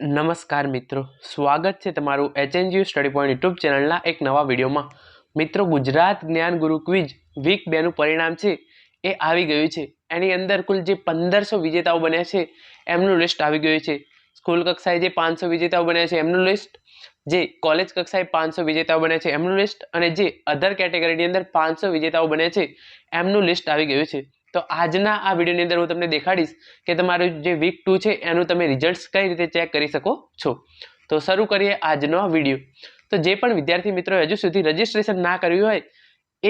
નમસ્કાર મિત્રો. સ્વાગત છે તમારું એચએનજીયુ સ્ટડી પોઈન્ટ યુટ્યુબ ચેનલના એક નવા વિડીયોમાં. મિત્રો, ગુજરાત જ્ઞાન ગુરુ ક્વિઝ વીક બેનું પરિણામ છે. એ આવી ગયું છે. એની અંદર કુલ જે પંદરસો વિજેતાઓ બન્યા છે, એમનું લિસ્ટ આવી ગયું છે. સ્કૂલ કક્ષાએ જે પાંચસો વિજેતાઓ બન્યા છે, એમનું લિસ્ટ જે કોલેજ કક્ષાએ પાંચસો વિજેતાઓ બન્યા છે, એમનું લિસ્ટ અને જે અધર કેટેગરીની અંદર પાંચસો વિજેતાઓ બન્યા છે, એમનું લિસ્ટ આવી ગયું છે. તો આજના આ વિડીયોની અંદર હું તમને દેખાડીશ કે તમારું જે વીક ટુ છે, એનું તમે રિઝલ્ટ કઈ રીતે ચેક કરી શકો છો. તો શરૂ કરીએ આજનો વીડિયો. તો જે પણ વિદ્યાર્થી મિત્રો હજુ સુધી રજિસ્ટ્રેશન ના કર્યું હોય,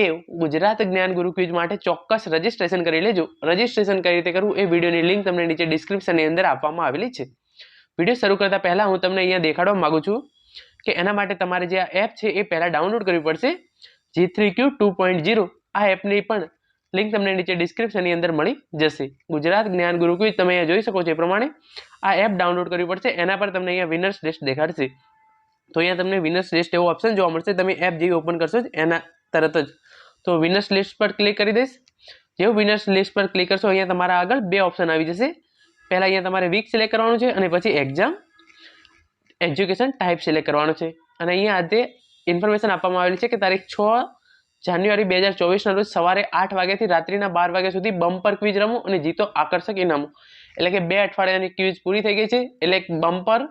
એ ગુજરાત જ્ઞાન ગુરુ ક્વિઝ માટે ચોક્કસ રજિસ્ટ્રેશન કરી લેજો. રજિસ્ટ્રેશન કઈ રીતે કરવું એ વિડીયોની લિંક તમને નીચે ડિસ્ક્રિપ્શનની અંદર આપવામાં આવેલી છે. વીડિયો શરૂ કરતા પહેલાં હું તમને અહીંયા દેખાડવા માગું છું કે એના માટે તમારે જે આ એપ છે, એ પહેલાં ડાઉનલોડ કરવી પડશે. G three Q two point zero આ એપની પણ લિંક તમને નીચે ડિસ્ક્રિપ્શનની અંદર મળી જશે. ગુજરાત જ્ઞાન ગુરુ ક્વિઝ તમે અહીંયા જોઈ શકો છો એ પ્રમાણે. આ એપ ડાઉનલોડ કરવી પડશે, એના પર તમને અહીંયા વિનર્સ લિસ્ટ દેખાડશે. તો અહીંયા તમને વિનર્સ લિસ્ટ એવો ઓપ્શન જોવા મળશે, તમે એપ જેવી ઓપન કરશો જ, એના તરત જ. તો વિનર્સ લિસ્ટ પર ક્લિક કરી દઈશ. જેવું વિનર્સ લિસ્ટ પર ક્લિક કરશો, અહીંયા તમારા આગળ બે ઓપ્શન આવી જશે. પહેલાં અહીંયા તમારે વીક સિલેક્ટ કરવાનું છે અને પછી એક્ઝામ એજ્યુકેશન ટાઈપ સિલેક્ટ કરવાનું છે. અને અહીંયા આજે ઇન્ફોર્મેશન આપવામાં આવેલી છે કે તારીખ છ જાન્યુઆરી બે હજાર ચોવીસના રોજ સવારે આઠ વાગ્યાથી રાત્રિના બાર વાગ્યા સુધી બમ્પર ક્વિઝ રમો અને જીતો આકર્ષક ઇનામો. એટલે કે બે અઠવાડિયાની ક્વિઝ પૂરી થઈ ગઈ છે. એટલે બમ્પર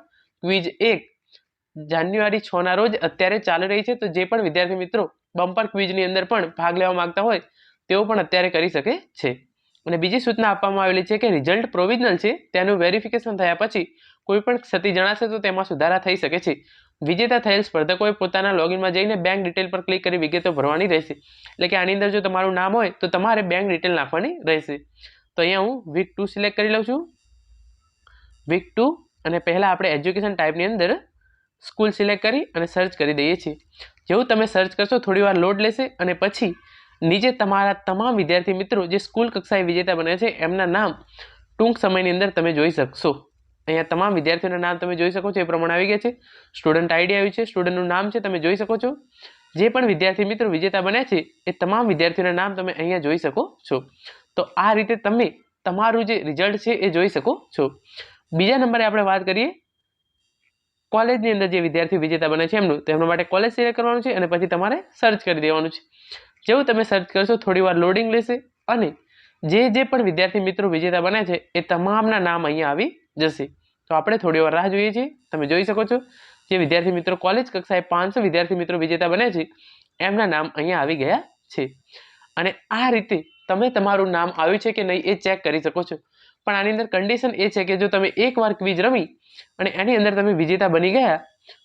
ક્વિઝ એક જાન્યુઆરી છ ના રોજ અત્યારે ચાલી રહી છે. તો જે પણ વિદ્યાર્થી મિત્રો બમ્પર ક્વિઝની અંદર પણ ભાગ લેવા માંગતા હોય, તેઓ પણ અત્યારે કરી શકે છે. અને બીજી સૂચના આપવામાં આવેલી છે કે રિઝલ્ટ પ્રોવિઝનલ છે. તેનું વેરિફિકેશન થયા પછી કોઈ પણ ક્ષતિ જણાશે તો તેમાં સુધારા થઈ શકે છે. વિજેતા થયેલ સ્પર્ધકોએ પોતાના લોગિનમાં જઈને બેંક ડિટેલ પર ક્લિક કરી વિગતો ભરવાની રહેશે. એટલે કે આની અંદર જો તમારું નામ હોય, તો તમારે બેંક ડિટેલ નાખવાની રહેશે. તો અહીંયા હું વીક ટુ સિલેક્ટ કરી લઉં છું. વીક ટુ અને પહેલાં આપણે એજ્યુકેશન ટાઈપની અંદર સ્કૂલ સિલેક્ટ કરી અને સર્ચ કરી દઈએ છીએ. જેવું તમે સર્ચ કરશો થોડી વાર લોડ લેશે અને પછી નીચે તમારા તમામ વિદ્યાર્થી મિત્રો જે સ્કૂલ કક્ષાએ વિજેતા બને છે, એમના નામ ટૂંક સમયની અંદર તમે જોઈ શકશો. અહીંયા તમામ વિદ્યાર્થીઓના નામ તમે જોઈ શકો છો, એ પ્રમાણે આવી ગયા છે. સ્ટુડન્ટ આઈડી આવ્યું છે સ્ટુડન્ટનું નામ છે, તમે જોઈ શકો છો. જે પણ વિદ્યાર્થી મિત્રો વિજેતા બન્યા છે, એ તમામ વિદ્યાર્થીઓના નામ તમે અહીંયા જોઈ શકો છો. તો આ રીતે તમે તમારું જે રિઝલ્ટ છે, એ જોઈ શકો છો. બીજા નંબરે આપણે વાત કરીએ. કોલેજની અંદર જે વિદ્યાર્થી વિજેતા બને છે, એમનું તેમના માટે કોલેજ સિલેક્ટ કરવાનું છે અને પછી તમારે સર્ચ કરી દેવાનું છે. જેવું તમે સર્ચ કરશો થોડી વાર લોડિંગ લેશે અને જે જે પણ વિદ્યાર્થી મિત્રો વિજેતા બને છે, એ તમામના નામ અહીંયા આવી જશે. તો આપણે થોડી વાર રાહ જોઈએ છીએ. તમે જોઈ શકો છો જે વિદ્યાર્થી મિત્રો કોલેજ કક્ષાએ પાંચસો વિદ્યાર્થી મિત્રો વિજેતા બને છે, એમના નામ અહીંયા આવી ગયા છે. અને આ રીતે તમે તમારું નામ આવ્યું છે કે નહીં એ ચેક કરી શકો છો. પણ આની અંદર કન્ડિશન એ છે કે જો તમે એકવાર ક્વિઝ રમી અને એની અંદર તમે વિજેતા બની ગયા,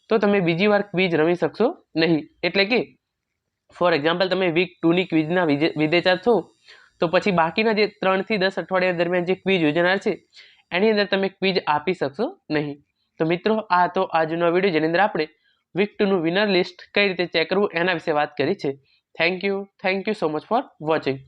તો તમે બીજી વાર ક્વિઝ રમી શકશો નહીં. એટલે કે ફોર એક્ઝામ્પલ તમે વીક ટુની ક્વિઝના વિજેતા છો, તો પછી બાકીના જે ત્રણથી દસ અઠવાડિયા દરમિયાન જે ક્વિઝ યોજનાર છે એની અંદર તમે ક્વિઝ આપી શકશો નહીં. તો મિત્રો, આ તો આજનો વીડિયો જેની અંદર આપણે વીક ટુનું વિનર લિસ્ટ કઈ રીતે ચેક કરવું એના વિશે વાત કરી છે. Thank you thank you so much for watching